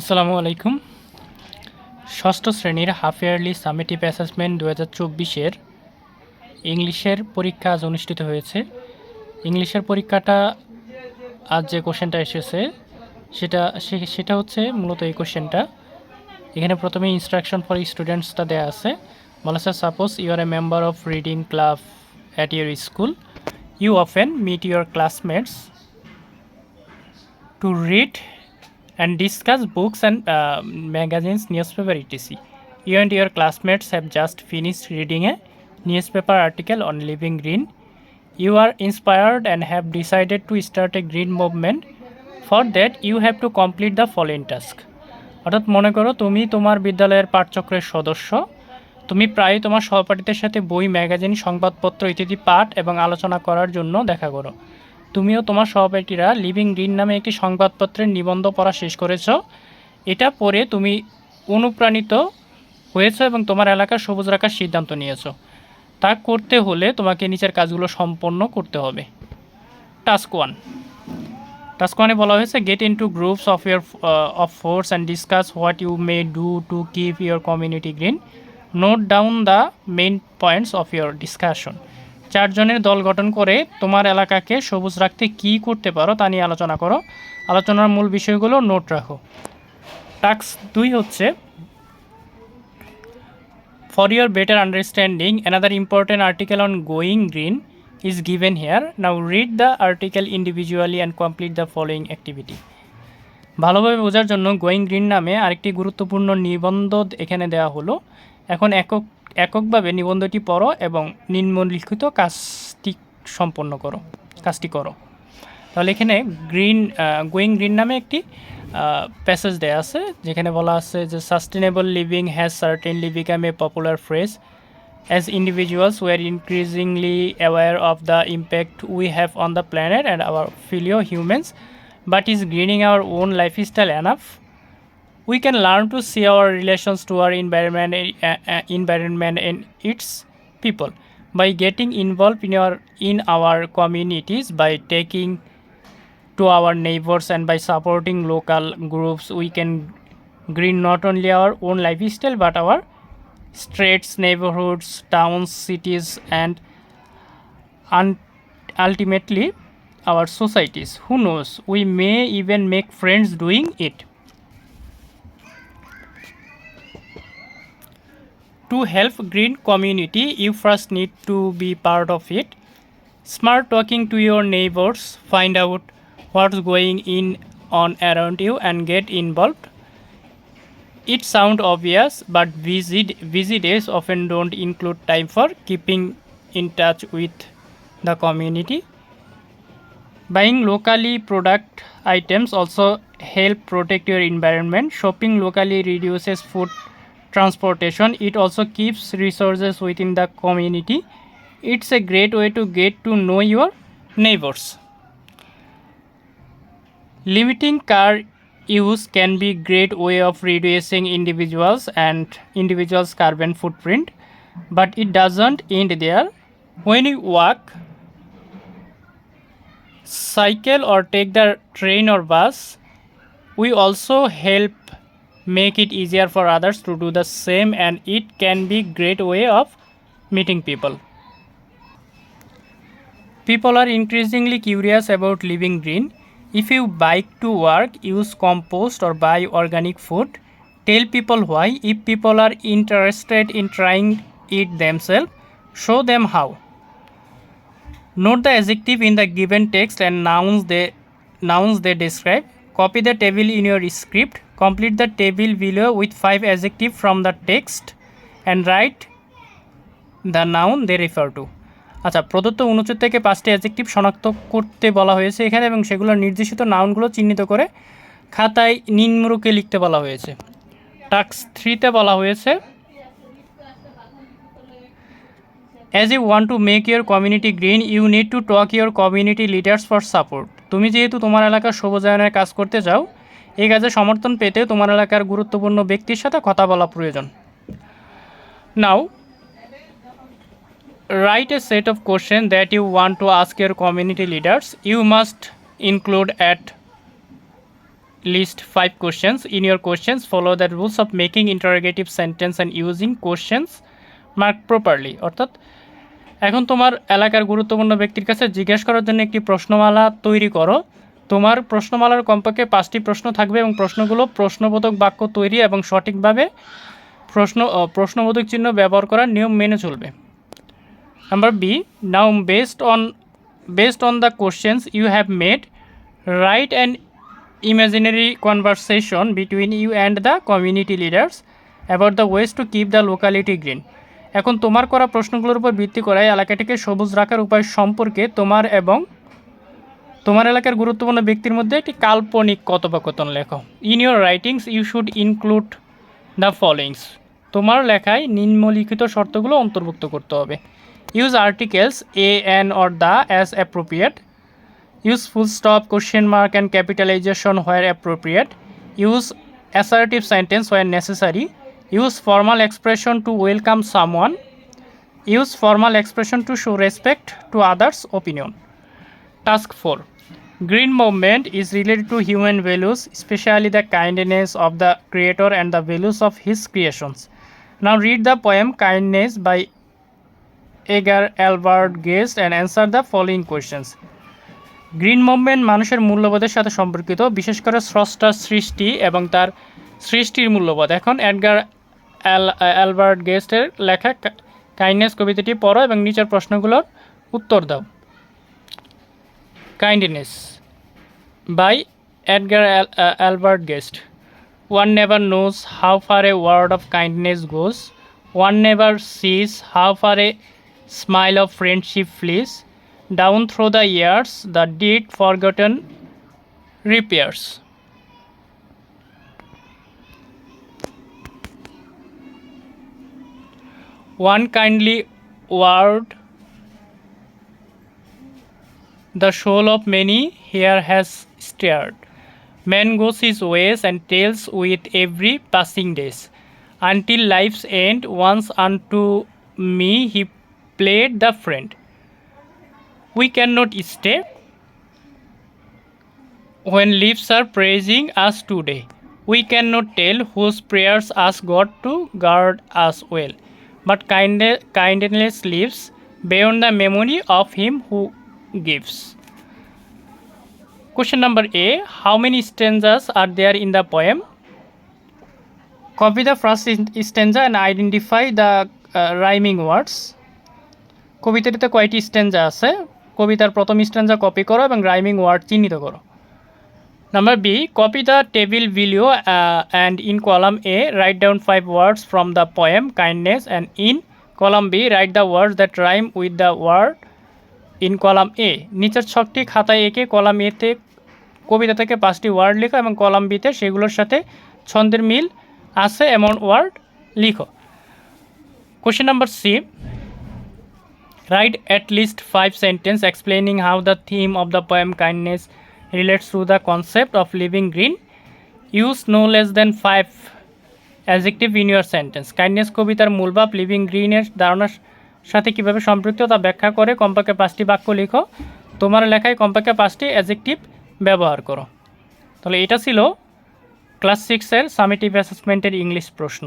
আসসালামু আলাইকুম ষষ্ঠ শ্রেণীর হাফ ইয়ারলি সামেটিভ অ্যাসেসমেন্ট দু হাজার চব্বিশের ইংলিশের পরীক্ষা আজ অনুষ্ঠিত হয়েছে ইংলিশের পরীক্ষাটা আজ যে কোশ্চেনটা এসেছে সেটা সেটা হচ্ছে মূলত এই কোশ্চেনটা এখানে প্রথমে ইনস্ট্রাকশন ফর স্টুডেন্টসটা দেওয়া আছে বলা sir suppose you are a member of reading club at your school you often meet your classmates to read and discuss books and uh, magazines, newspaper, etc. You and your classmates have just finished reading a newspaper article on living green. You are inspired and have decided to start a green movement. For that you have to complete the following task অর্থাৎ মনে করো তুমি তোমার বিদ্যালয়ের পাঠচক্রের সদস্য তুমি প্রায় তোমার সহপাঠীদের সাথে বই ম্যাগাজিন সংবাদপত্র ইত্যাদি পাঠ এবং আলোচনা করার জন্য দেখা করো তুমিও তোমার সহপাঠীরা লিভিং গ্রিন নামে একটি সংবাদপত্রের নিবন্ধ পড়া শেষ করেছ এটা পড়ে তুমি অনুপ্রাণিত হয়েছ এবং তোমার এলাকার সবুজ রাখার সিদ্ধান্ত নিয়েছ তা করতে হলে তোমাকে নিচের কাজগুলো সম্পন্ন করতে হবে টাস্ক ওয়ান টাস্ক ওয়ানে বলা হয়েছে get into groups of your of fours and discuss what you may do to keep your community green note down the main points of your discussion চারজনের দল গঠন করে তোমার এলাকাকে সবুজ রাখতে কি করতে পারো তা নিয়ে আলোচনা করো আলোচনার মূল বিষয়গুলো নোট রাখো টাস্ক দুই হচ্ছে for your better understanding another important article on going green is given here now read the article individually and complete the following activity ভালোভাবে বোঝার জন্য গোয়িং গ্রিন নামে আরেকটি গুরুত্বপূর্ণ নিবন্ধ এখানে দেওয়া হলো এখন একক এককভাবে নিবন্ধটি পড়ো এবং নিম্নলিখিত কাজটি সম্পন্ন করো কাজটি করো তাহলে এখানে গ্রিন গোয়িং গ্রিন নামে একটি প্যাসেজ দেয়া আছে যেখানে বলা আছে যে sustainable living has certainly become a popular phrase as individuals were increasingly aware of the impact we have on the planet and our fellow humans but is greening our own lifestyle enough we can learn to see our relations to our environment, uh, uh, environment and its people by getting involved in our in our communities by taking to our neighbors and by supporting local groups we can green not only our own lifestyle but our streets neighborhoods towns cities and un- ultimately our societies who knows we may even make friends doing it To help green community, you first need to be part of it. Smart talking to your neighbors, find out what's going in on around you and get involved. It sounds obvious, but busy, busy days often don't include time for keeping in touch with the community. Buying locally product items also help protect your environment. Shopping locally reduces food transportation it also keeps resources within the community it's a great way to get to know your neighbors limiting car use can be great way of reducing individuals and individuals carbon footprint but it doesn't end there when you walk cycle or take the train or bus we also help make it easier for others to do the same and it can be great way of meeting people people are increasingly curious about living green if you bike to work use compost or buy organic food tell people why if people are interested in trying it themselves show them how note the adjective in the given text and nouns they nouns they describe copy the table in your script complete the table below with five adjective from the text and write the noun they refer to আচ্ছা প্রদত্ত উনচুর থেকে পাঁচটি adjective শনাক্ত করতে বলা হয়েছে এখানে এবং সেগুলোর নির্দেশিত নাউনগুলো চিহ্নিত করে খাতায় নিম্নরূপে লিখতে বলা হয়েছে টাক্স থ্রিতে বলা হয়েছে as you want to make your community green you need to talk your community leaders for support তুমি যেহেতু তোমার এলাকার সবুজায়নের কাজ করতে চাও এই কাজে সমর্থন পেতে তোমার এলাকার গুরুত্বপূর্ণ ব্যক্তির সাথে কথা বলা প্রয়োজন now write a set of question that you want to ask your community leaders you must include at least five questions in your questions follow that rules of making interrogative sentence and using questions mark properly অর্থাৎ এখন তোমার এলাকার গুরুত্বপূর্ণ ব্যক্তির কাছে জিজ্ঞেস করার জন্য একটি প্রশ্নমালা তৈরি করো তোমার প্রশ্নমালার কমপক্ষে পাঁচটি প্রশ্ন থাকবে এবং প্রশ্নগুলো প্রশ্নবোধক বাক্য তৈরি এবং সঠিকভাবে প্রশ্ন প্রশ্নবোধক চিহ্ন ব্যবহার করার নিয়ম মেনে চলবে number B now based on based on the questions you have made write and imaginary conversation between you and the community leaders about the ways to keep the locality green এখন তোমার করা প্রশ্নগুলোর উপর ভিত্তি করে এলাকাটিকে সবুজ রাখার উপায় সম্পর্কে তোমার এবং তোমার এলাকার গুরুত্বপূর্ণ ব্যক্তির মধ্যে একটি কাল্পনিক কথোপকথন লেখো in your writings you should include the followings তোমার লেখায় নিম্নলিখিত শর্তগুলো অন্তর্ভুক্ত করতে হবে use articles a an or the as appropriate use full stop question mark and capitalisation where appropriate use assertive sentence where necessary use formal expression to welcome someone use formal expression to show respect to others opinion task four Green movement is related to human values, especially the kindness of the creator and the values of his creations. Now read the poem Kindness by Edgar Albert Guest and answer the following questions. Green movement মানুষের মূল্যবোধের সাথে সম্পর্কিত বিশেষ করে স্রষ্টার সৃষ্টি এবং তার সৃষ্টির মূল্যবোধ এখন এডগার অ্যালবার্ট গেস্টের লেখা কাইন্ডনেস কবিতাটি পড়ো এবং নিচের প্রশ্নগুলোর উত্তর দাও Kindness by Edgar uh, Albert Guest. One never knows how far a word of kindness goes. One never sees how far a smile of friendship flees. Down through the years, the deed forgotten repairs. One kindly word the soul of many here has stirred. Man goes his ways and tells with every passing day. Until life's end, once unto me he played the friend. We cannot stay when lips are praising us today. We cannot tell whose prayers ask God to guard us well. But kindness lives beyond the memory of him who gives question number A how many stanzas are there in the poem Copy the first stanza and identify the uh, rhyming words. কবিতাটিতে কয়টি stanza আছে কবিতার প্রথম stanza copy করো এবং rhyming word চিহ্নিত করো number B copy the table below and in column A write down five words from the poem kindness and in column B write the words that rhyme with the word in column A নিচের ছকটি খাতায় এঁকে column এতে কবিতা থেকে পাঁচটি word লেখো এবং column বিতে সেগুলোর সাথে ছন্দের মিল আছে এমন ওয়ার্ড লিখো question number C write at least five sentence explaining how the theme of the poem kindness relates to the concept of living green use no less than five adjective in your sentence kindness কবিতার মূলভাব living গ্রিনের ধারণা সাথে কিভাবে সম্পৃক্ত তা ব্যাখ্যা করে কমপক্ষে পাঁচটি বাক্য লিখো তোমার লেখায় কমপক্ষে পাঁচটি অ্যাজেকটিভ ব্যবহার করো তাহলে এটা ছিল ক্লাস সিক্সের সামিটিভ অ্যাসেসমেন্টের ইংলিশ প্রশ্ন